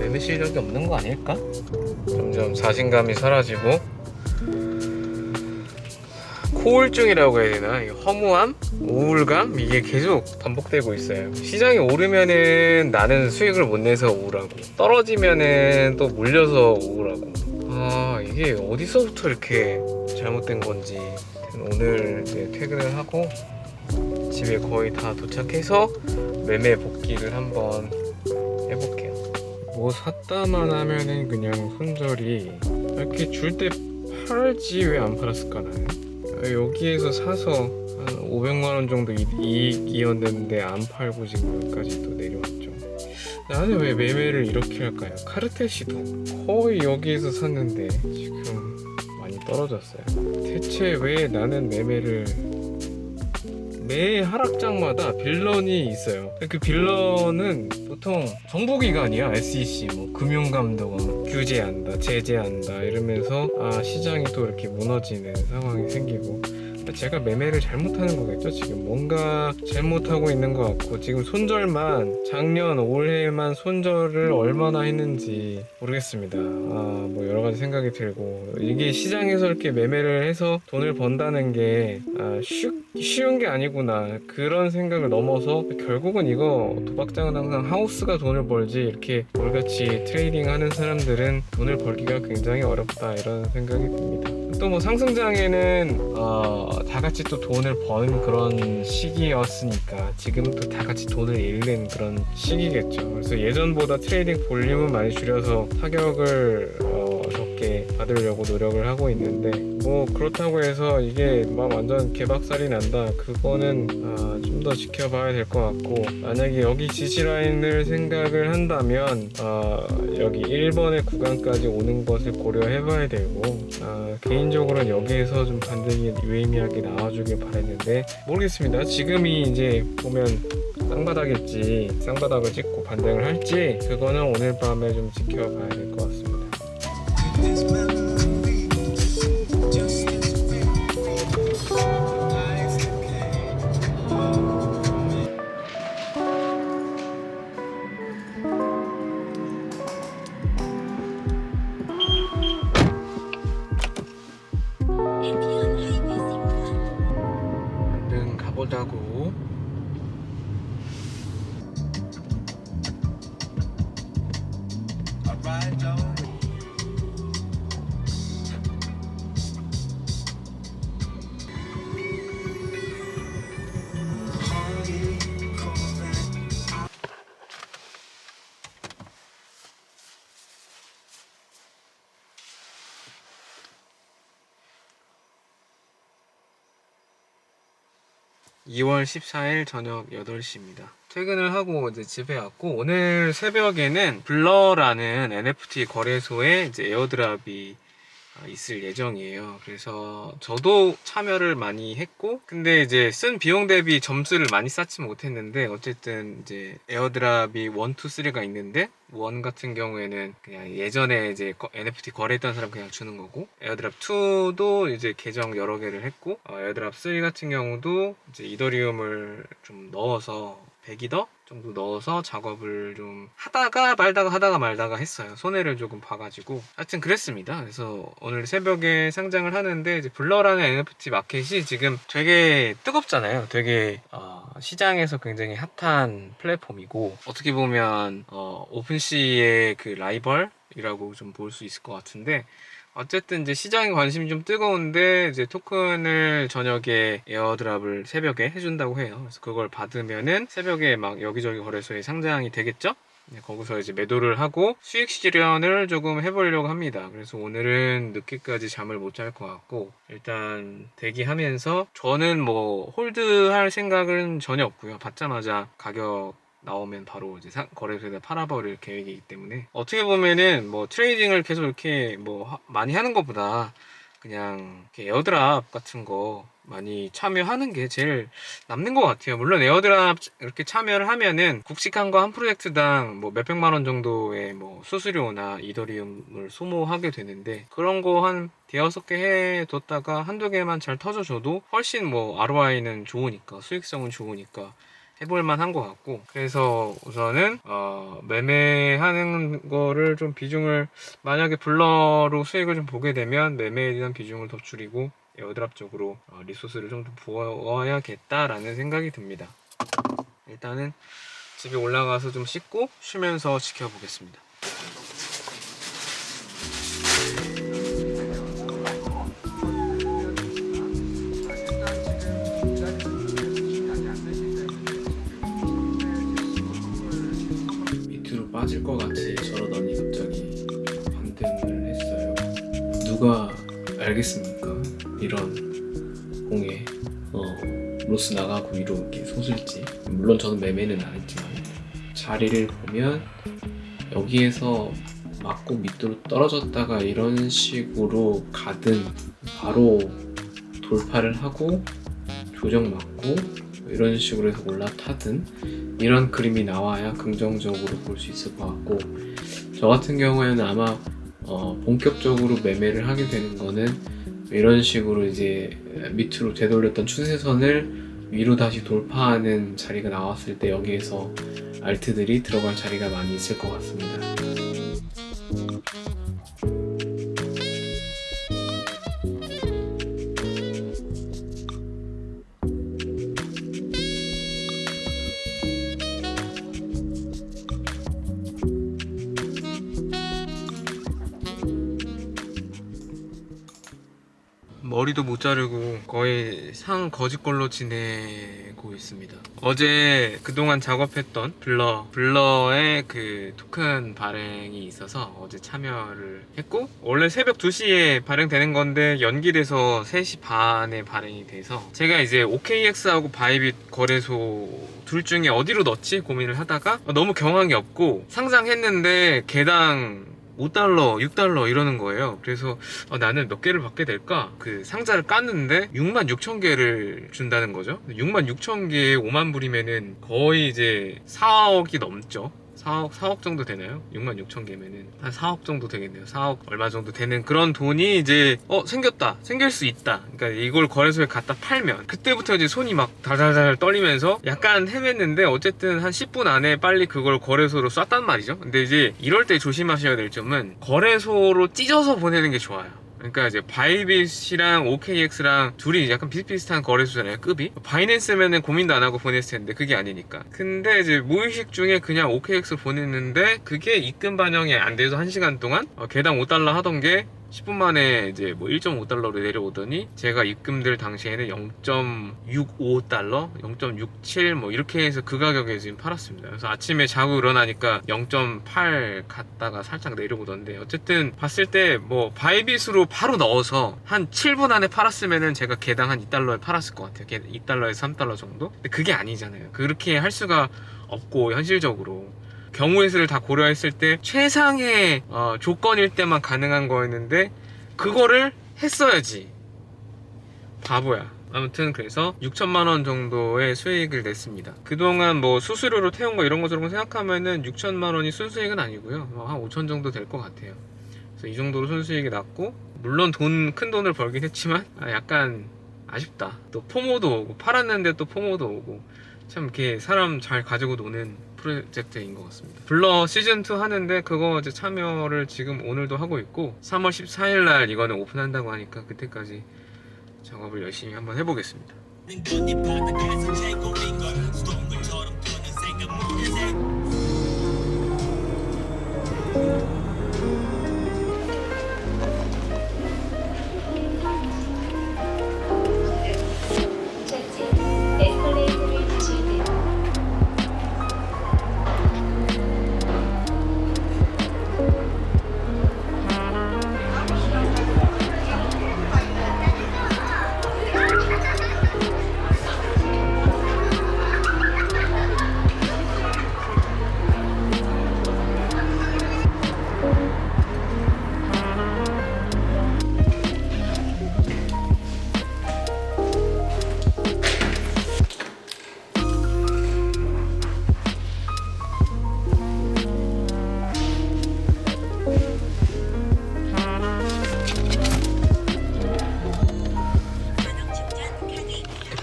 매매 실력이 없는 거 아닐까? 점점 자신감이 사라지고 코울증이라고 해야 되나? 이 허무함? 우울감? 이게 계속 반복되고 있어요. 시장이 오르면은 나는 수익을 못 내서 우울하고, 떨어지면은 또 물려서 우울하고. 아, 이게 어디서부터 이렇게 잘못된 건지. 오늘 이제 퇴근을 하고, 집에 거의 다 도착해서 매매 복귀를 한번. 뭐 샀다만 하면은 그냥 손절이 이렇게 줄 때 팔지 왜 안 팔았을까 나는? 여기에서 사서 한 500만 원 정도 이- 이익이었는데 안 팔고 지금 여기까지 또 내려왔죠. 나는 왜 매매를 이렇게 할까요? 카르텔시도 거의 여기에서 샀는데 지금 많이 떨어졌어요. 대체 왜 나는 매매를 매 하락장마다 빌런이 있어요. 그 빌런은 보통 정보기관이야. SEC, 뭐 금융감독원 규제한다, 제재한다 이러면서 아 시장이 또 이렇게 무너지는 상황이 생기고 제가 매매를 잘못하는 거겠죠. 지금 뭔가 잘못하고 있는 것 같고 지금 손절만 작년 올해만 손절을 얼마나 했는지 모르겠습니다. 아 뭐 여러 가지 생각이 들고 이게 시장에서 이렇게 매매를 해서 돈을 번다는 게 아, 쉬, 쉬운 게 아니구나 그런 생각을 넘어서 결국은 이거 도박장은 항상 하우스가 돈을 벌지 이렇게 우리같이 트레이딩 하는 사람들은 돈을 벌기가 굉장히 어렵다 이런 생각이 듭니다. 또 뭐 상승장에는 어, 다 같이 또 돈을 버는 그런 시기였으니까 지금은 또다 같이 돈을 잃는 그런 시기겠죠. 그래서 예전보다 트레이딩 볼륨은 많이 줄여서 타격을 어, 적게 받으려고 노력을 하고 있는데 뭐 그렇다고 해서 이게 막 완전 개박살이 난다. 그거는 아, 좀 더 지켜봐야 될 것 같고 만약에 여기 지지 라인을 생각을 한다면 아, 여기 1번의 구간까지 오는 것을 고려해봐야 되고 아, 개인적으로는 여기에서 좀 반등이 유의미하게 나와주길 바랬는데 모르겠습니다. 지금이 이제 보면 쌍바닥일지 쌍바닥을 찍고 반등을 할지 그거는 오늘 밤에 좀 지켜봐야 될 것 같습니다 해피 2월 14일 저녁 8시입니다. 퇴근을 하고 이제 집에 왔고 오늘 새벽에는 블러라는 NFT 거래소에 이제 에어드랍이 있을 예정이에요. 그래서 저도 참여를 많이 했고, 근데 이제 쓴 비용 대비 점수를 많이 쌓지 못했는데, 어쨌든 이제 에어드랍이 1, 2, 3가 있는데, 1 같은 경우에는 그냥 예전에 이제 거- NFT 거래했던 사람 그냥 주는 거고, 에어드랍 2도 이제 계정 여러 개를 했고, 어, 에어드랍 3 같은 경우도 이제 이더리움을 좀 넣어서 100이더 정도 넣어서 작업을 좀 하다가 말다가 하다가 말다가 했어요. 손해를 조금 봐가지고. 하여튼 그랬습니다. 그래서 오늘 새벽에 상장을 하는데 이제 블러라는 NFT 마켓이 지금 되게 뜨겁잖아요. 되게 어, 시장에서 굉장히 핫한 플랫폼이고 어떻게 보면 어, 오픈시의 그 라이벌 이라고 좀 볼 수 있을 것 같은데 어쨌든 이제 시장에 관심이 좀 뜨거운데 이제 토큰을 저녁에 에어드랍을 새벽에 해준다고 해요. 그래서 그걸 받으면은 새벽에 막 여기저기 거래소에 상장이 되겠죠? 네, 거기서 이제 매도를 하고 수익 실현을 조금 해보려고 합니다. 그래서 오늘은 늦게까지 잠을 못 잘 것 같고 일단 대기하면서 저는 뭐 홀드할 생각은 전혀 없고요. 받자마자 가격 나오면 바로 이제 상- 거래소에다 팔아버릴 계획이기 때문에 어떻게 보면은 뭐 트레이딩을 계속 이렇게 뭐 하- 많이 하는 것보다 그냥 에어드랍 같은 거 많이 참여하는 게 제일 남는 것 같아요. 물론 에어드랍 이렇게 참여를 하면은 굵직한 거 한 프로젝트당 뭐 몇백만 원 정도의 뭐 수수료나 이더리움을 소모하게 되는데 그런 거 한 대여섯 개 해뒀다가 한두 개만 잘 터져줘도 훨씬 뭐 ROI는 좋으니까 수익성은 좋으니까 해볼만 한것 같고 그래서 우선은 어, 매매하는 거를 좀 비중을 만약에 블러로 수익을 좀 보게 되면 매매에 대한 비중을 더 줄이고 에어드랍 쪽으로 어, 리소스를 좀 더 부어야겠다라는 생각이 듭니다. 일단은 집에 올라가서 좀 씻고 쉬면서 지켜보겠습니다. 빠질 것 같이 저러더니 갑자기 반등을 했어요. 누가 알겠습니까? 이런 공에 어, 로스 나가고 위로 이렇게 솟을지. 물론 저는 매매는 안 했지만 자리를 보면 여기에서 맞고 밑으로 떨어졌다가 이런 식으로 가든 바로 돌파를 하고 조정 맞고 이런 식으로 해서 올라타든 이런 그림이 나와야 긍정적으로 볼 수 있을 것 같고 저 같은 경우에는 아마 어, 본격적으로 매매를 하게 되는 거는 이런 식으로 이제 밑으로 되돌렸던 추세선을 위로 다시 돌파하는 자리가 나왔을 때 여기에서 알트들이 들어갈 자리가 많이 있을 것 같습니다. 못 자르고 거의 상 거짓걸로 지내고 있습니다. 어제 그동안 작업했던 블러, 블러의 그 토큰 발행이 있어서 어제 참여를 했고, 원래 새벽 2시에 발행되는 건데 연기돼서 3시 반에 발행이 돼서 제가 이제 OKX하고 바이빗 거래소 둘 중에 어디로 넣지 고민을 하다가 너무 경황이 없고 상장했는데 개당 5달러, 6달러 이러는 거예요. 그래서 어, 나는 몇 개를 받게 될까? 그 상자를 깠는데 6만 6천 개를 준다는 거죠. 6만 6천 개에 5만 불이면은 거의 이제 4억이 넘죠. 4억, 4억 정도 되나요? 6만 6천 개면은 한 4억 정도 되겠네요. 4억 얼마 정도 되는 그런 돈이 이제 어 생겼다, 생길 수 있다. 그러니까 이걸 거래소에 갖다 팔면 그때부터 이제 손이 막 달달달 떨리면서 약간 헤맸는데 어쨌든 한 10분 안에 빨리 그걸 거래소로 쐈단 말이죠. 근데 이제 이럴 때 조심하셔야 될 점은 거래소로 찢어서 보내는 게 좋아요. 그러니까 이제 바이빗이랑 OKX랑 둘이 약간 비슷비슷한 거래소잖아요 급이. 바이낸스면은 고민도 안 하고 보냈을 텐데 그게 아니니까. 근데 이제 무의식 중에 그냥 OKX 보냈는데 그게 입금 반영이 안 돼서 1시간 동안 어, 개당 5달러 하던 게 10분 만에 이제 뭐 1.5달러로 내려오더니 제가 입금될 당시에는 0.65달러, 0.67 뭐 이렇게 해서 그 가격에 지금 팔았습니다. 그래서 아침에 자고 일어나니까 0.8 갔다가 살짝 내려오던데 어쨌든 봤을 때 뭐 바이빗으로 바로 넣어서 한 7분 안에 팔았으면은 제가 개당 한 2달러에 팔았을 것 같아요. 2달러에서 3달러 정도? 근데 그게 아니잖아요. 그렇게 할 수가 없고 현실적으로 경우의 수를 다 고려했을 때 최상의 어, 조건일 때만 가능한 거였는데 그거를 했어야지. 바보야. 아무튼 그래서 6천만 원 정도의 수익을 냈습니다. 그동안 뭐 수수료로 태운 거 이런 거 생각하면은 6천만 원이 순수익은 아니고요. 뭐한 5천 정도 될 것 같아요. 그래서 이 정도로 순수익이 났고 물론 돈 큰 돈을 벌긴 했지만 아, 약간 아쉽다. 또 포모도 오고 팔았는데 또 포모도 오고 참 이렇게 사람 잘 가지고 노는 프로젝트인 것 같습니다. 블러 시즌 2 하는데 그거 이제 참여를 지금 오늘도 하고 있고 3월 14일 날 이거는 오픈한다고 하니까 그때까지 작업을 열심히 한번 해보겠습니다.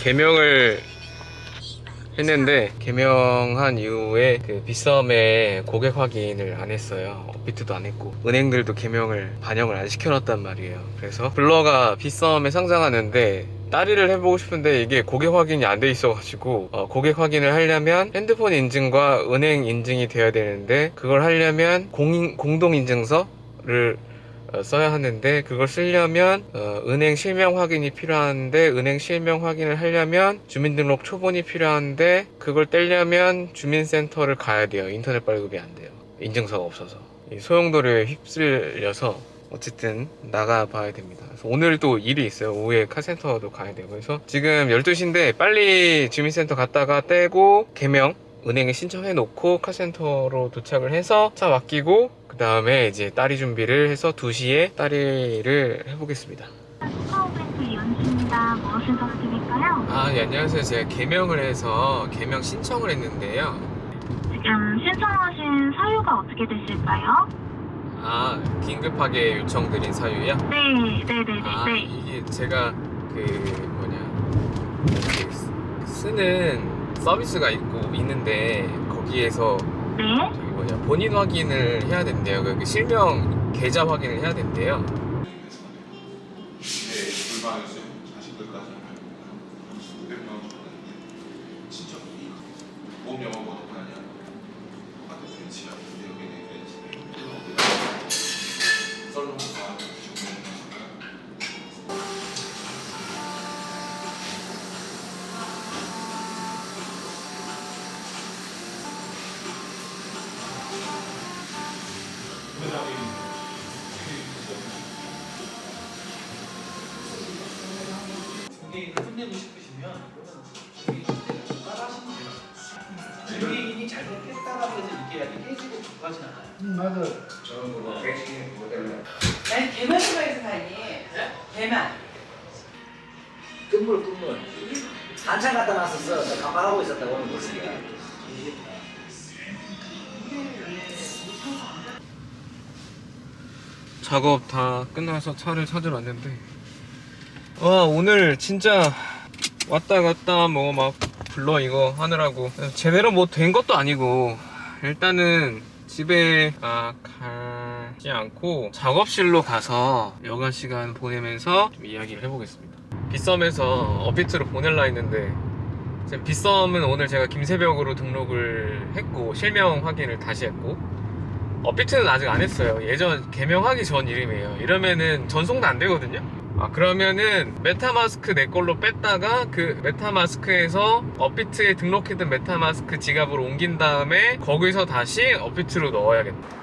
개명을 했는데 개명한 이후에 그 빗썸에 고객 확인을 안 했어요. 업비트도 안 했고 은행들도 개명을 반영을 안 시켜놨단 말이에요. 그래서 블러가 빗썸에 상장하는데 따리를 해보고 싶은데 이게 고객 확인이 안 돼 있어가지고 어, 고객 확인을 하려면 핸드폰 인증과 은행 인증이 돼야 되는데 그걸 하려면 공, 공동 인증서를 어, 써야 하는데 그걸 쓰려면 어, 은행 실명 확인이 필요한데 은행 실명 확인을 하려면 주민등록 초본이 필요한데 그걸 떼려면 주민센터를 가야 돼요. 인터넷 발급이 안 돼요. 인증서가 없어서. 이 소용돌이에 휩쓸려서 어쨌든 나가 봐야 됩니다. 오늘 또 일이 있어요. 오후에 카센터도 가야 되고. 그래서 지금 12시인데 빨리 주민센터 갔다가 떼고 개명 은행에 신청해 놓고 카센터로 도착을 해서 차 맡기고 그 다음에 이제 딸이 준비를 해서 2시에 딸이를 해보겠습니다. 아, 예, 안녕하세요. 제가 개명을 해서 개명 신청을 했는데요. 지금 신청하신 사유가 어떻게 되실까요? 아, 긴급하게 요청드린 사유야? 네, 네, 네, 네, 아, 네. 이게 제가 그 뭐냐 그 쓰- 쓰는 서비스가 있고 있는데 거기에서 네. 뭐냐 본인 확인을 해야 된대요. 그 실명 계좌 확인을 해야 된대요. 그까진 않아요. 난 개만 좋아해서 가니. 개만. 끝물 끝물. 한참 갖다 놨었어. 나 가발하고 있었다고 오늘 얘기야? 작업 다 끝나서 차를 찾으러 왔는데. 와 오늘 진짜 왔다 갔다 뭐 막 불러 이거 하느라고. 제대로 뭐 된 것도 아니고 일단은 집에 아, 가지 않고 작업실로 가서 여가 시간 보내면서 좀 이야기를 해보겠습니다 빗썸에서 업비트로 보낼라 했는데 빗썸은 오늘 제가 김새벽으로 등록을 했고 실명 확인을 다시 했고 업비트는 아직 안 했어요. 예전 개명하기 전 이름이에요. 이러면은 전송도 안 되거든요. 아 그러면은 메타마스크 내 걸로 뺐다가 그 메타마스크에서 업비트에 등록했던 메타마스크 지갑으로 옮긴 다음에 거기서 다시 업비트로 넣어야겠다.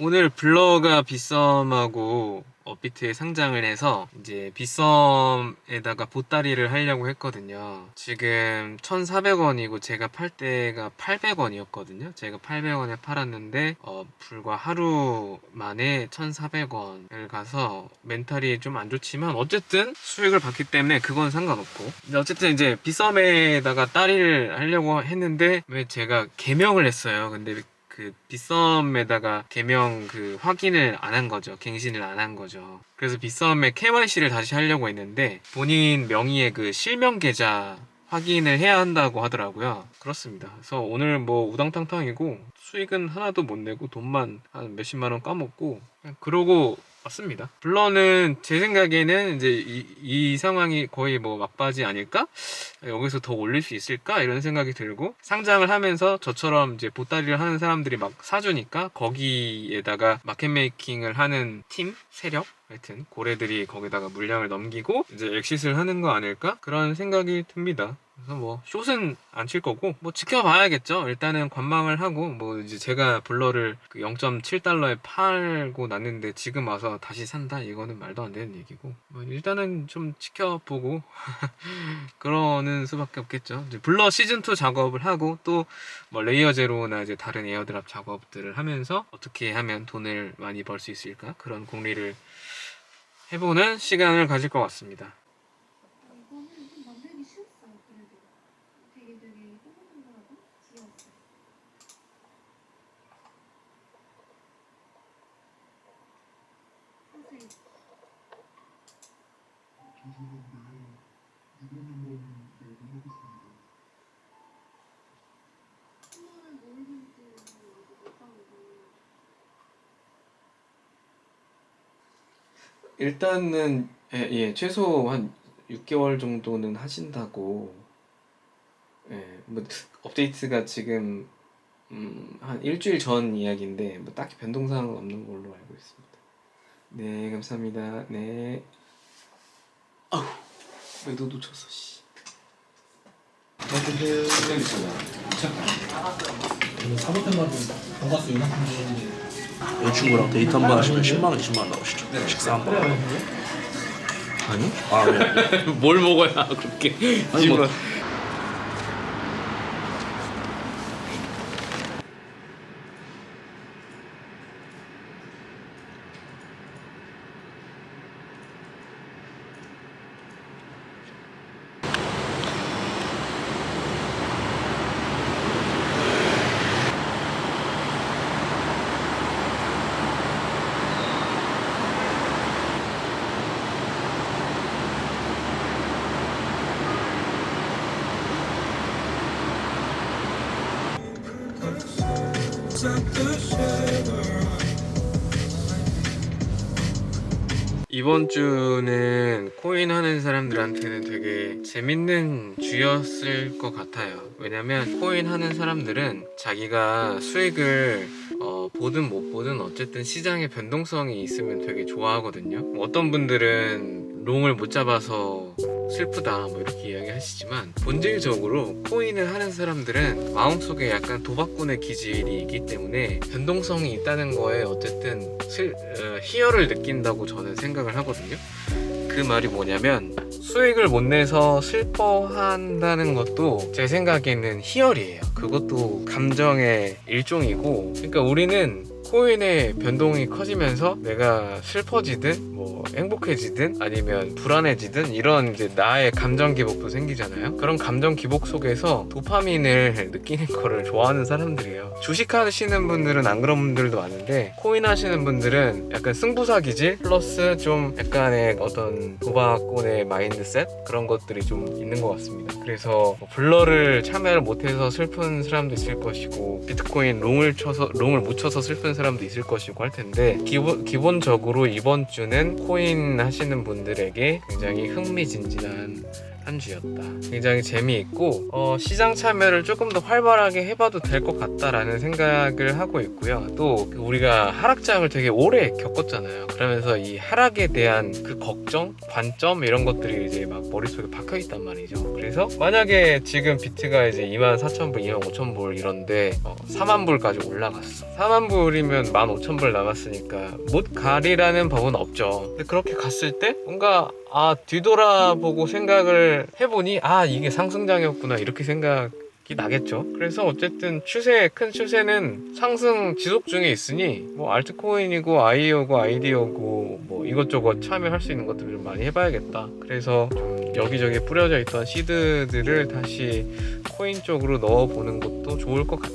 오늘 블러가 빗썸하고 업비트에 상장을 해서 이제 빗썸에다가 보따리를 하려고 했거든요. 지금 1,400원이고 제가 팔 때가 800원이었거든요. 제가 800원에 팔았는데 어, 불과 하루 만에 1,400원을 가서 멘탈이 좀 안 좋지만 어쨌든 수익을 받기 때문에 그건 상관없고 어쨌든 이제 빗썸에다가 따리를 하려고 했는데 왜 제가 개명을 했어요. 근데 그 빗썸에다가 개명 그 확인을 안 한 거죠. 갱신을 안 한 거죠. 그래서 빗썸에 KYC를 다시 하려고 했는데 본인 명의의 그 실명 계좌 확인을 해야 한다고 하더라고요. 그렇습니다. 그래서 오늘 뭐 우당탕탕이고 수익은 하나도 못 내고 돈만 한 몇십만 원 까먹고 그러고 왔습니다. 블러는 제 생각에는 이제 이, 이 상황이 거의 뭐 막바지 아닐까? 여기서 더 올릴 수 있을까? 이런 생각이 들고 상장을 하면서 저처럼 이제 보따리를 하는 사람들이 막 사주니까 거기에다가 마켓 메이킹을 하는 팀 세력 하여튼 고래들이 거기다가 물량을 넘기고 이제 엑싯을 하는 거 아닐까? 그런 생각이 듭니다. 그래서 뭐 숏은 안 칠 거고 뭐 지켜봐야겠죠. 일단은 관망을 하고 뭐 이제 제가 블러를 그 0.7달러에 팔고 났는데 지금 와서 다시 산다 이거는 말도 안 되는 얘기고 뭐 일단은 좀 지켜보고 그러는 수밖에 없겠죠. 이제 블러 시즌 2 작업을 하고 또 뭐 레이어 제로나 이제 다른 에어드랍 작업들을 하면서 어떻게 하면 돈을 많이 벌 수 있을까 그런 공리를 해보는 시간을 가질 것 같습니다. 일단은 예, 예, 최소 한 6개월 정도는 하신다고 예, 뭐 업데이트가 지금 음, 한 일주일 전 이야기인데 뭐 딱히 변동사항은 없는 걸로 알고 있습니다. 네, 감사합니다. 네. 아우, 왜너 놓쳤어, 씨. 오늘 사모템 가지고 돈가스 요만큼 주는데 여자친구랑 데이트 한 번 하시면 10만 원, 20만 원 나오시죠. 식사 한 번. 아니? 아 왜? 뭘 먹어야 그렇게 아니 뭐 이번 주는 코인 하는 사람들한테는 되게 재밌는 주였을 것 같아요. 왜냐면 코인 하는 사람들은 자기가 수익을 어, 보든 못 보든 어쨌든 시장의 변동성이 있으면 되게 좋아하거든요. 어떤 분들은 롱을 못 잡아서 슬프다 뭐 이렇게 이야기하시지만 본질적으로 코인을 하는 사람들은 마음속에 약간 도박꾼의 기질이 있기 때문에 변동성이 있다는 거에 어쨌든 슬, 어, 희열을 느낀다고 저는 생각을 하거든요. 그 말이 뭐냐면 수익을 못 내서 슬퍼한다는 것도 제 생각에는 희열이에요. 그것도 감정의 일종이고 그러니까 우리는 코인의 변동이 커지면서 내가 슬퍼지든 뭐 행복해지든 아니면 불안해지든 이런 이제 나의 감정 기복도 생기잖아요. 그런 감정 기복 속에서 도파민을 느끼는 거를 좋아하는 사람들이에요. 주식 하시는 분들은 안 그런 분들도 많은데 코인 하시는 분들은 약간 승부사 기질 플러스 좀 약간의 어떤 도박꾼의 마인드셋 그런 것들이 좀 있는 것 같습니다. 그래서 뭐 블러를 참여를 못해서 슬픈 사람도 있을 것이고 비트코인 롱을 쳐서 롱을 못 쳐서 슬픈 사람 도 있을 것이고 할 텐데 기본 기본적으로 이번 주는 코인 하시는 분들에게 굉장히 흥미진진한 한 주였다. 굉장히 재미있고 어, 시장 참여를 조금 더 활발하게 해봐도 될 것 같다라는 생각을 하고 있고요. 또 우리가 하락장을 되게 오래 겪었잖아요. 그러면서 이 하락에 대한 그 걱정, 관점 이런 것들이 이제 막 머릿속에 박혀 있단 말이죠. 그래서 만약에 지금 비트가 이제 2만 4천 불, 2만 5천 불 이런데 어, 4만 불까지 올라갔어. 4만 불이면 1만 5천 불 남았으니까 못 가리라는 법은 없죠. 근데 그렇게 갔을 때 뭔가 아 뒤돌아보고 생각을 해보니 아 이게 상승장이었구나 이렇게 생각 이 나겠죠. 그래서 어쨌든 추세 큰 추세는 상승 지속 중에 있으니 뭐 알트코인이고 아이오고 아이디어고 뭐 이것저것 참여할 수 있는 것들을 좀 많이 해봐야겠다. 그래서 좀 여기저기 뿌려져 있던 시드들을 다시 코인 쪽으로 넣어보는 것도 좋을 것 같다.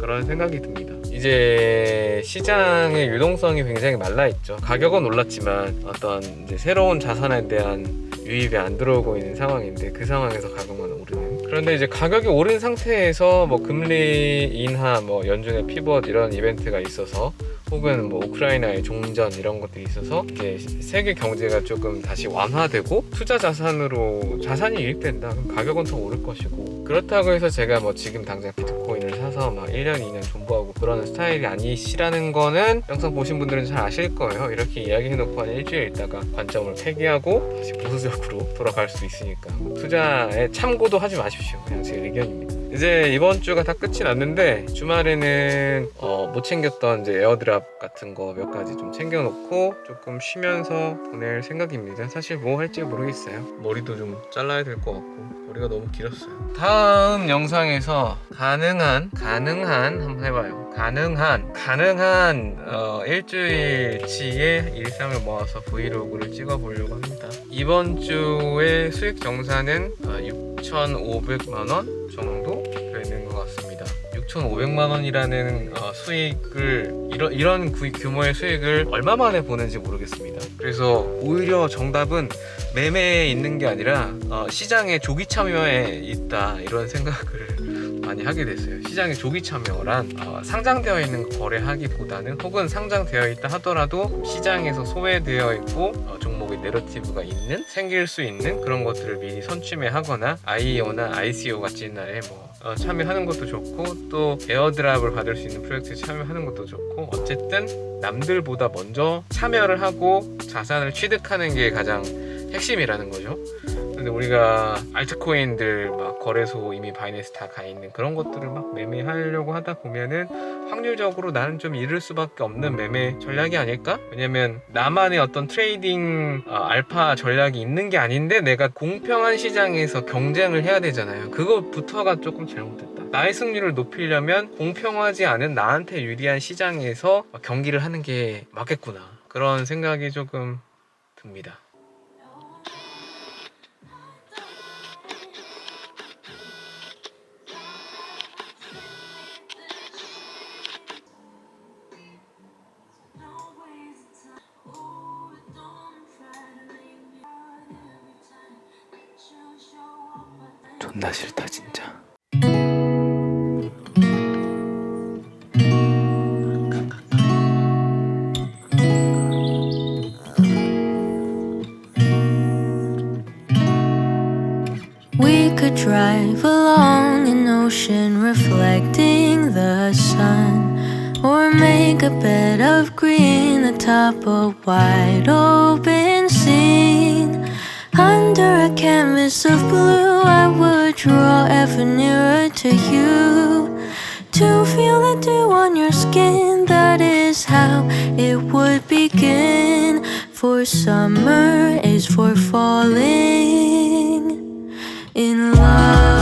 그런 생각이 듭니다. 이제 시장의 유동성이 굉장히 말라 있죠. 가격은 올랐지만 어떤 이제 새로운 자산에 대한 유입이 안 들어오고 있는 상황인데 그 상황에서 가격만 오르는. 그런데 이제 가격이 오른 상태에서 뭐 금리 인하, 뭐 연준의 피벗 이런 이벤트가 있어서 혹은 뭐 우크라이나의 종전 이런 것들이 있어서 이제 세계 경제가 조금 다시 완화되고 투자 자산으로 자산이 유입된다. 그럼 가격은 더 오를 것이고 그렇다고 해서 제가 뭐 지금 당장 비트코인을 사 서 막 1년, 2년 존버하고 그러는 스타일이 아니시라는 거는 영상 보신 분들은 잘 아실 거예요. 이렇게 이야기해놓고 한 일주일 있다가 관점을 폐기하고 다시 보수적으로 돌아갈 수 있으니까 투자에 참고도 하지 마십시오. 그냥 제 의견입니다. 이제 이번 주가 다 끝이 났는데 주말에는 어, 못 챙겼던 이제 에어드랍 같은 거 몇 가지 좀 챙겨놓고 조금 쉬면서 보낼 생각입니다. 사실 뭐 할지 모르겠어요. 머리도 좀 잘라야 될 것 같고 머리가 너무 길었어요. 다음 영상에서 가능한 가능한 한번 해봐요. 가능한 가능한 어, 일주일치의 일상을 모아서 브이로그를 찍어보려고 합니다. 이번 주의 수익 정산은 어, 6,500만 원 정도 되는 것 같습니다. 6,500만 원이라는 어, 수익을 이런 이런 구- 규모의 수익을 얼마 만에 보는지 모르겠습니다. 그래서 오히려 정답은 매매에 있는 게 아니라 어, 시장의 조기 참여에 있다 이런 생각을 많이 하게 됐어요. 시장에 조기 참여란 어, 상장되어 있는 거 거래하기보다는 혹은 상장되어 있다 하더라도 시장에서 소외되어 있고 어, 종목의 내러티브가 있는 생길 수 있는 그런 것들을 미리 선취매하거나 IEO나 ICO 같은 날에 뭐 어, 참여하는 것도 좋고 또 에어드랍을 받을 수 있는 프로젝트에 참여하는 것도 좋고 어쨌든 남들보다 먼저 참여를 하고 자산을 취득하는 게 가장 핵심이라는 거죠. 근데 우리가 알트코인들 막 거래소 이미 바이낸스 다 가 있는 그런 것들을 막 매매하려고 하다 보면은 확률적으로 나는 좀 잃을 수밖에 없는 매매 전략이 아닐까? 왜냐면 나만의 어떤 트레이딩 어, 알파 전략이 있는 게 아닌데 내가 공평한 시장에서 경쟁을 해야 되잖아요. 그것부터가 조금 잘못됐다. 나의 승률을 높이려면 공평하지 않은 나한테 유리한 시장에서 경기를 하는 게 맞겠구나. 그런 생각이 조금 듭니다. Drive along an ocean reflecting the sun, or make a bed of green atop a wide open scene. Under a canvas of blue, I would draw ever nearer to you. To feel the dew on your skin, that is how it would begin. For summer is for falling in love.